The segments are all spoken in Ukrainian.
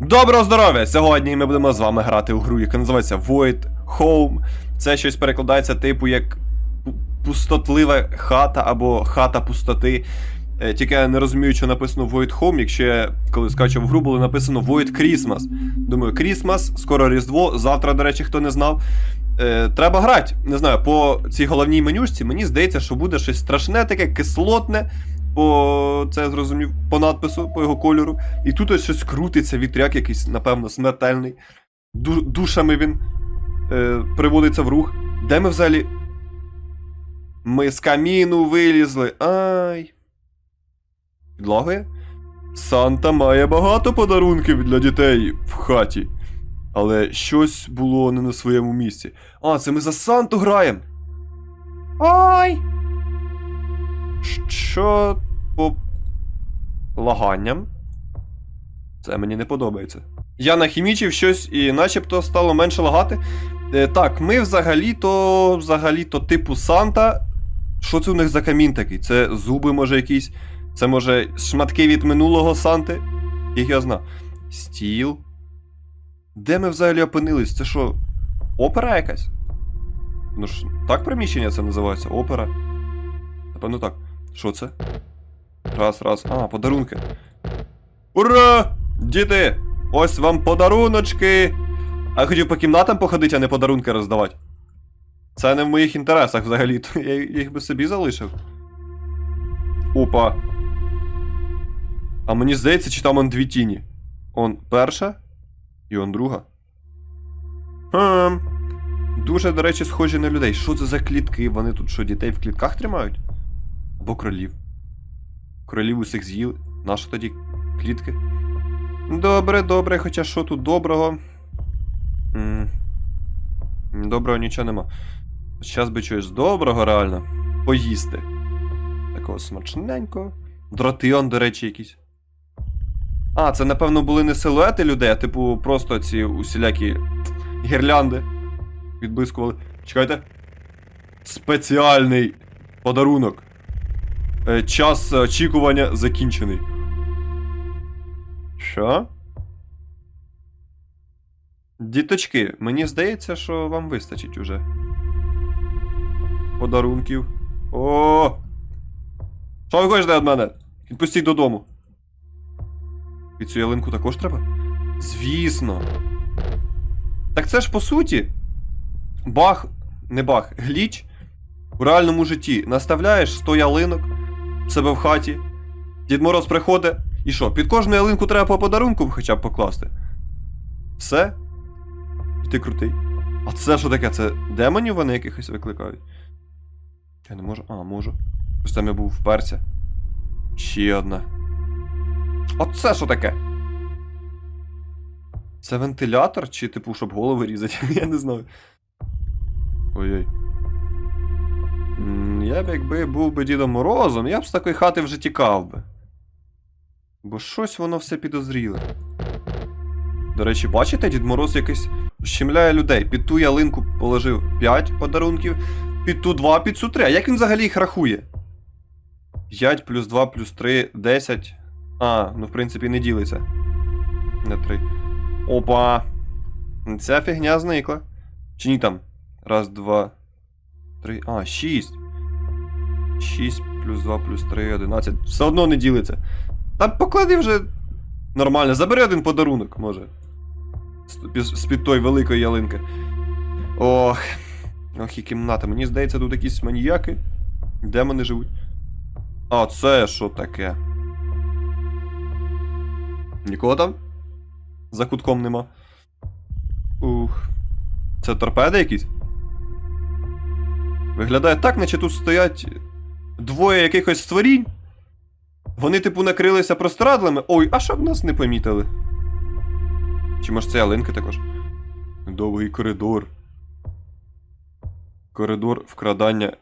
Доброго здоров'я! Сьогодні ми будемо з вами грати у гру, яка називається Void Home. Це щось перекладається типу як пустотлива хата або хата пустоти. Е, Тільки я не розумію, що написано Void Home, якщо я коли скачав гру, було написано Void Christmas. Думаю, Christmas, скоро Різдво, завтра, до речі, хто не знав. Е, треба грати. Не знаю, по цій головній менюшці мені здається, що буде щось страшне, таке кислотне. По це зрозумів по надпису, по його кольору. І тут ось щось крутиться, вітряк якийсь, напевно, смертельний. Ду- душами він е, приводиться в рух. Де ми взагалі? Ми з каміну вилізли. Ай. Підлагує? Санта має багато подарунків для дітей в хаті. Але щось було не на своєму місці. А, це ми за Санту граємо. Ой! Що по лаганням? Це мені не подобається. Я нахімічив щось і начебто стало менше лагати. Е, так, ми взагалі-то, взагалі-то типу Санта. Що це у них за камін такий? Це зуби, може, якісь. Це може шматки від минулого Санти. Їх я знаю. Стіл. Де ми взагалі опинились? Це що? Опера якась? Ну ж, так приміщення це називається? Опера. Напевно так. Що це? Раз, раз. А, подарунки. Ура! Діти! Ось вам подаруночки! А я хотів по кімнатам походити, а не подарунки роздавати. Це не в моїх інтересах взагалі, то я їх би собі залишив. Опа. А мені здається, чи там он дві тіні. Он перша і он друга. Хм. Дуже, до речі, схожі на людей. Що це за клітки? Вони тут що, дітей в клітках тримають? Або кролів. Кролів усіх з'їли. Нащо тоді клітки? Добре, добре, хоча що тут доброго? м Доброго нічого нема. Щас би чогось доброго, реально. Поїсти. Такого смачненького. Дротион, до речі, якісь. А, це, напевно, були не силуети людей, а типу просто ці усілякі гірлянди. Відблискували. Чекайте. Спеціальний подарунок. Е, Час очікування закінчений. Що? Діточки, мені здається, що вам вистачить уже. Подарунків. О! Що ви хочете від мене? Відпустіть додому. І цю ялинку також треба? Звісно. Так це ж по суті. Баг, не баг, гліч у реальному житті. Наставляєш 100 ялинок себе в хаті. Дід Мороз приходить. І що, під кожну ялинку треба по подарунку хоча б покласти? Все? І ти крутий. А це що таке? Це демонів вони якихось викликають? Я не можу. А, можу. Ось там я був вперся. Ще одна. Оце що таке? Це вентилятор, чи типу, щоб голови різати? Я не знаю. Ой-ой. Я б якби був би Дідом Морозом, я б з такої хати вже тікав би. Бо щось воно все підозріле. До речі, бачите, Дід Мороз якийсь щемляє людей. Під ту ялинку положив 5 подарунків, під ту 2, під цю 3. А як він взагалі їх рахує? 5 плюс 2 плюс 3, 10. А, ну в принципі не ділиться. На 3. Опа. Ця фігня зникла. Чи ні там? Раз, два, три. А, 6. 6 плюс 2 плюс 3, 11. Все одно не ділиться. Та поклади вже нормально. Забери один подарунок, може. З-під тої великої ялинки. Ох. Ох, і кімната. Мені здається, тут якісь маніяки. Демони живуть. А, це що таке? Нікого там? За кутком нема. Ух. Це торпеди якісь? Виглядає так, наче тут стоять двоє якихось створінь. Вони, типу, накрилися простирадлами. Ой, а щоб нас не помітили. Чи може це ялинки також? Довгий коридор. Коридор вкрадання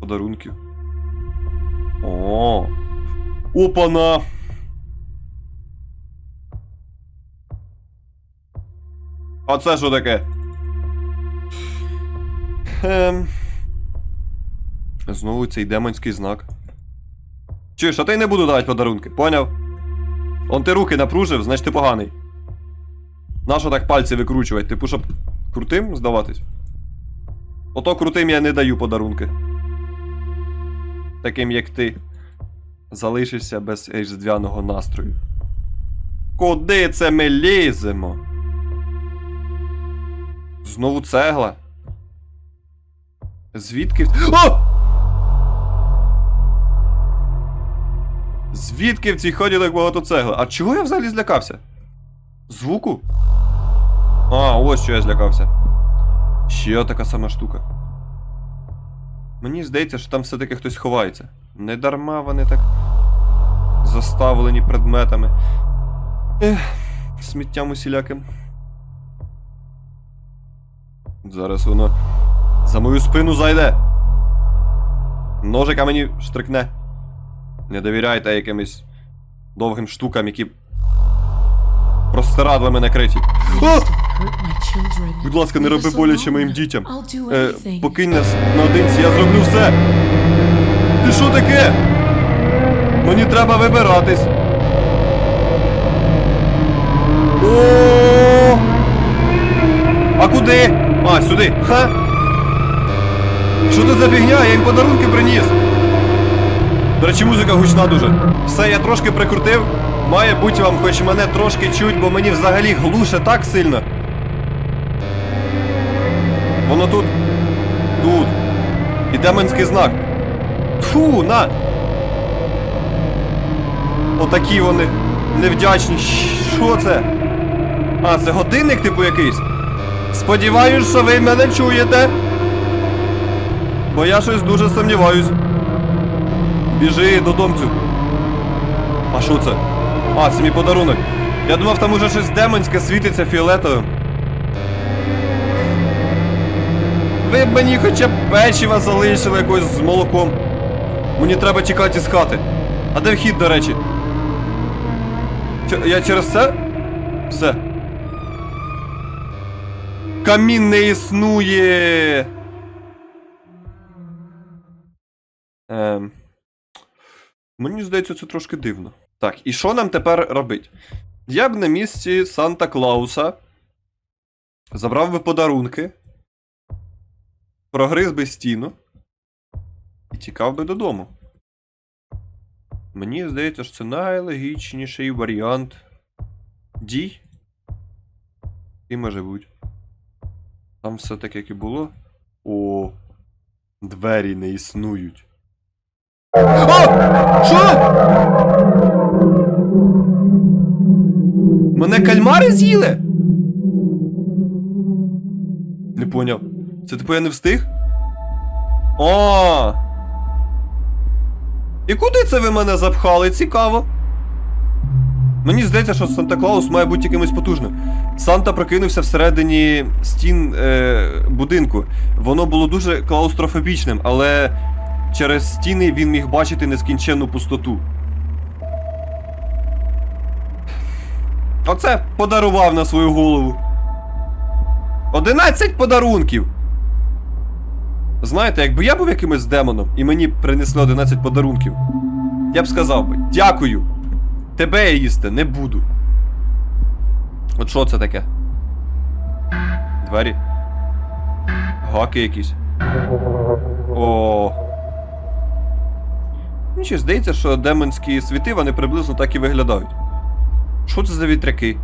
подарунків. О. Опана! А це що таке? Ем... Знову цей демонський знак. Чуєш, а ти не буду давати подарунки, поняв? Он ти руки напружив, значить ти поганий. Нащо так пальці викручувати? Типу, щоб крутим здаватись? Ото крутим я не даю подарунки. Таким як ти. Залишишся без різдвяного настрою. Куди це ми ліземо? Знову цегла. Звідки. О! Звідки в цій ході так багато цегли? А чого я взагалі злякався? Звуку? А, ось що я злякався. Ще така сама штука. Мені здається, що там все-таки хтось ховається. Не дарма вони так заставлені предметами. Ех, сміттям усіляким. Зараз воно за мою спину зайде. Ножика мені штрикне. Не довіряйте якимось довгим штукам, які простирадлами накриті. О! Будь ласка, не роби боляче моїм дітям. Е, покинь нас наодинці, я зроблю все. Ти що таке? Мені треба вибиратись. О! А куди? А, сюди. Ха? Що це за фігня? Я їм подарунки приніс. До речі, музика гучна дуже. Все, я трошки прикрутив. Має бути вам хоч мене трошки чуть, бо мені взагалі глуше так сильно. Воно тут. Тут. І демонський знак. Фу, на! Отакі вони. Невдячні. Що це? А, це годинник, типу якийсь. Сподіваюсь, що ви мене чуєте. Бо я щось дуже сумніваюсь. Біжи додомцю. А що це? А, це мій подарунок. Я думав, там уже щось демонське світиться фіолетовим. Ви б мені хоча б печива залишили якось з молоком. Мені треба тікати з хати. А де вхід, до речі? Ч- я через це? Все. Камін не існує. Ем. Мені здається, це трошки дивно. Так, і що нам тепер робити? Я б на місці Санта Клауса забрав би подарунки, прогриз би стіну і тікав би додому. Мені здається, що це найлогічніший варіант дій. І може бути. Там все так, як і було. О, двері не існують. О! Що? Мене кальмари з'їли? Не поняв. Це типу я не встиг? О! І куди це ви мене запхали? Цікаво. Мені здається, що Санта Клаус має бути якимось потужним. Санта прокинувся всередині стін е, будинку. Воно було дуже клаустрофобічним, але через стіни він міг бачити нескінченну пустоту. Оце подарував на свою голову. 11 подарунків! Знаєте, якби я був якимось демоном і мені принесли 11 подарунків, я б сказав би дякую. Тебе я їсти не буду. От що це таке? Двері. Гаки якісь. О. Мені ще здається, що демонські світи вони приблизно так і виглядають. Що це за вітряки?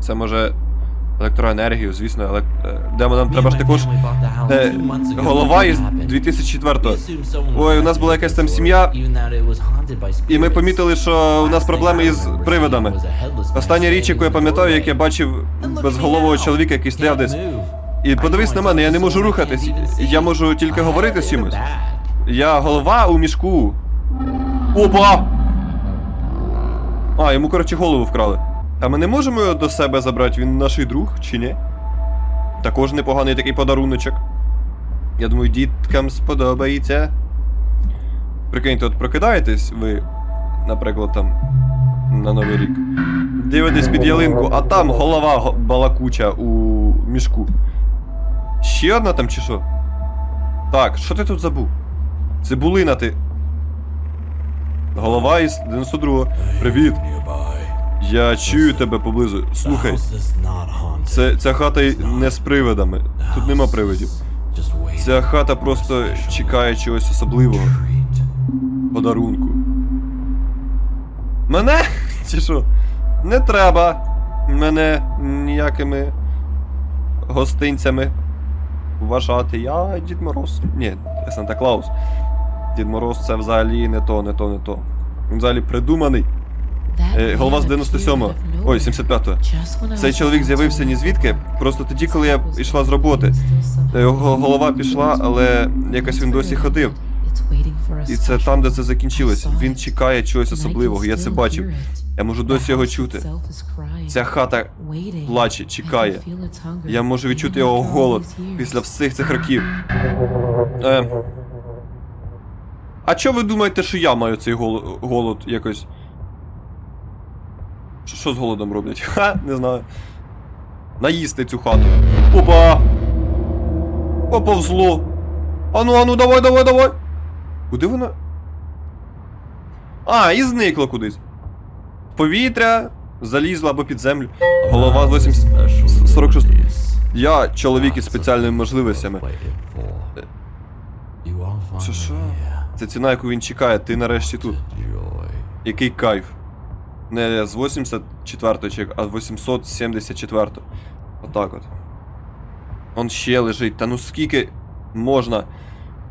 Це може електроенергію, звісно, елек... е, демонам треба ж також. Е, голова із 2004-го. Ой, у нас була якась там сім'я, і ми помітили, що у нас проблеми із привидами. Остання річ, яку я пам'ятаю, як я бачив безголового чоловіка, який стояв десь. І подивись на мене, я не можу рухатись. Я можу тільки говорити з чимось. Я голова у мішку. Опа! А, йому, коротше, голову вкрали. А ми не можемо його до себе забрати, він наш друг, чи ні? Також непоганий такий подаруночок. Я думаю, діткам сподобається. Прикиньте, от прокидаєтесь ви, наприклад, там на Новий рік. Дивитесь під ялинку, а там голова балакуча у мішку. Ще одна там чи що? Так, що ти тут забув? Цибулина ти. Голова із 92-го. Привіт. Я чую тебе поблизу. Слухай, це, ця хата не з привидами. Тут нема привидів. Ця хата просто чекає чогось особливого. Подарунку. Мене? Чи що? Не треба мене ніякими гостинцями вважати. Я Дід Мороз. Ні, Санта Клаус. Дід Мороз це взагалі не то, не то, не то. Він взагалі придуманий. Е, голова з 97-го. Ой, 75-го. Цей чоловік з'явився ні звідки, просто тоді, коли я йшла з роботи. Е, Його голова пішла, але якось він досі ходив. І це там, де це закінчилось. Він чекає чогось особливого, я це бачив. Я можу досі його чути. Ця хата плаче, чекає. Я можу відчути його голод після всіх цих років. Е, а чо ви думаєте, що я маю цей гол- голод якось? Що- з голодом роблять? Ха, не знаю. Наїсти цю хату. Опа! Поповзло. Ану, ану, давай, давай, давай. Куди вона? А, і зникла кудись. Повітря, залізла або під землю. Голова 80... 46. Я чоловік із спеціальними можливостями. Що, що? Це ціна, яку він чекає, ти нарешті тут. Який кайф. Не з 84-го чек, а з 874-го. Отак от. Он ще лежить. Та ну скільки можна.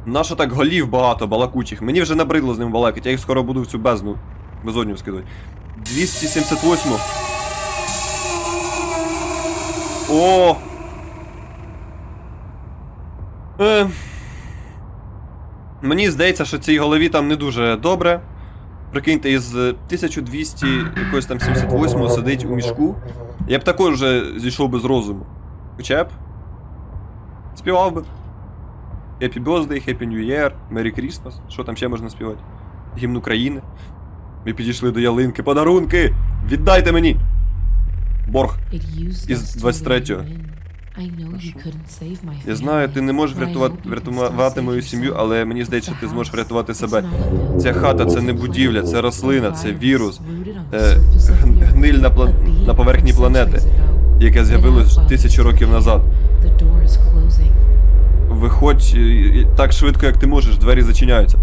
Нащо так голів багато, балакучих? Мені вже набридло з ним балакати, я їх скоро буду в цю бездну. Безодню скидати. 278. О! Е, Мені здається, що цій голові там не дуже добре. Прикиньте, із е, 1200 якогось там 78 сидить у мішку. Я б також вже зійшов би з розуму. Хоча б. Співав би. Happy Birthday, Happy New Year, Merry Christmas. Що там ще можна співати? Гімн України. Ми підійшли до ялинки. Подарунки! Віддайте мені! Борг. із 23-го. Я знаю, ти не можеш врятувати, врятувати мою сім'ю, але мені здається, що ти зможеш врятувати себе. Ця хата це не будівля, це рослина, це вірус, е, гниль на, пла- на поверхні планети, яке з'явилось тисячу років назад. Виходь е, так швидко, як ти можеш, двері зачиняються.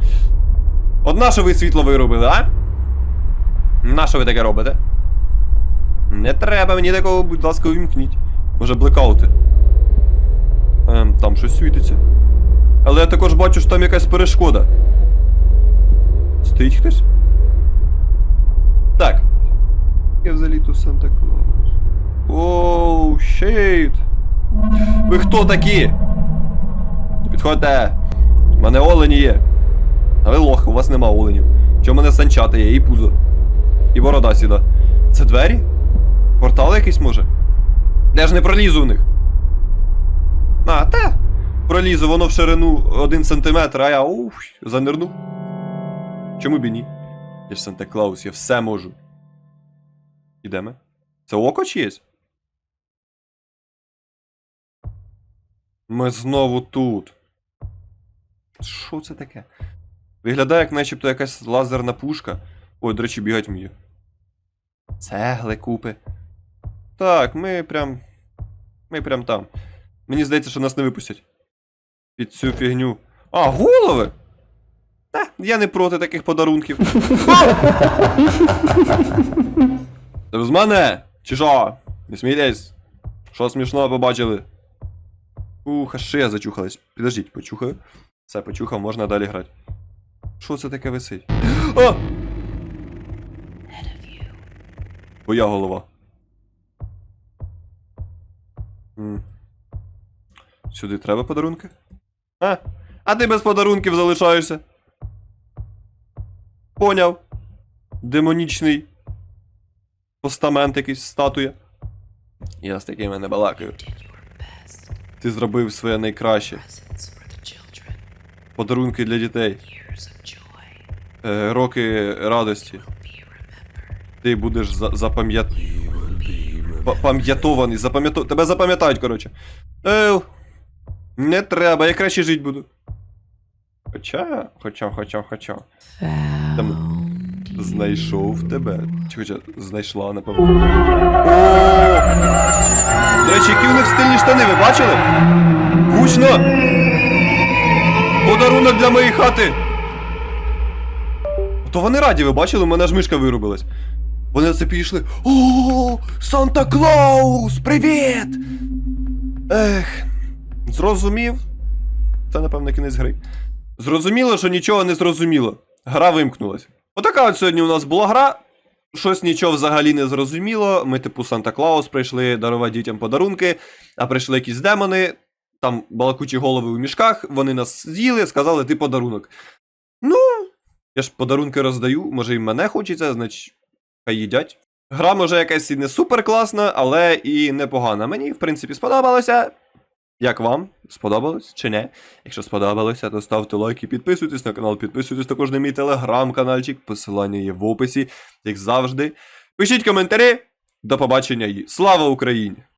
От на що ви світло виробили, а? На що ви таке робите? Не треба мені такого, будь ласка, увімкніть. Може, блекаути. Ем, там щось світиться. Але я також бачу, що там якась перешкода. Стоїть хтось? Так. Я взагалі тут Санта Клаус. Оу, щит. Ви хто такі? Підходьте. У мене олені є. А ви лох, у вас нема оленів. Чому мене санчата є, і пузо. І борода сіда. Це двері? Портал якийсь може? Я ж не пролізу в них. А, та. Пролізу, воно в ширину один сантиметр, а я уф, занирну. Чому б і ні? Я ж Санта Клаус, я все можу. Ідемо. Це око чиєсь? Ми знову тут. Що це таке? Виглядає, як начебто якась лазерна пушка. Ой, до речі, бігать вміє. Цегли купи. Так, ми прям. Ми прям там. Мені здається, що нас не випустять. Під цю фігню. А, голови! Та, я не проти таких подарунків. Це з мене? Чи що? Не смійтесь? Що смішного побачили? Ух, аж шия зачухалась. Підождіть, почухаю. Все, почухав, можна далі грати. Що це таке висить? А! Твоя голова. М. Сюди треба подарунки? А? А ти без подарунків залишаєшся. Поняв. Демонічний постамент якийсь статуя. Я з такими не балакаю. Ти зробив своє найкраще. Подарунки для дітей. Е, роки радості. Ти будеш за- запам'ят... Па- Пам'ятований, запам'ятов... Тебе запам'ятають, коротше. Ел. Не треба, я краще жити буду. Хоча, хоча, хоча, хоча. Found знайшов тебе. Чи хоча знайшла, напевно. О! До речі, які у них стильні штани, ви бачили? Гучно! Подарунок для моєї хати! То вони раді, ви бачили, у мене ж мишка вирубилась. Вони на це підійшли. О, Санта Клаус! Привіт! Ех. Зрозумів. Це, напевно, кінець гри. Зрозуміло, що нічого не зрозуміло. Гра вимкнулась. Отака от сьогодні у нас була гра. Щось нічого взагалі не зрозуміло. Ми, типу, Санта Клаус прийшли дарувати дітям подарунки, а прийшли якісь демони, там балакучі голови у мішках, вони нас з'їли, сказали, ти подарунок. Ну, я ж подарунки роздаю, може і мене хочеться, значить, хай їдять. Гра може якась і не супер класна, але і непогана. Мені, в принципі, сподобалося. Як вам? Сподобалось чи не? Якщо сподобалося, то ставте лайк і підписуйтесь на канал, підписуйтесь також на мій телеграм-канальчик, посилання є в описі, як завжди. Пишіть коментарі. До побачення і слава Україні!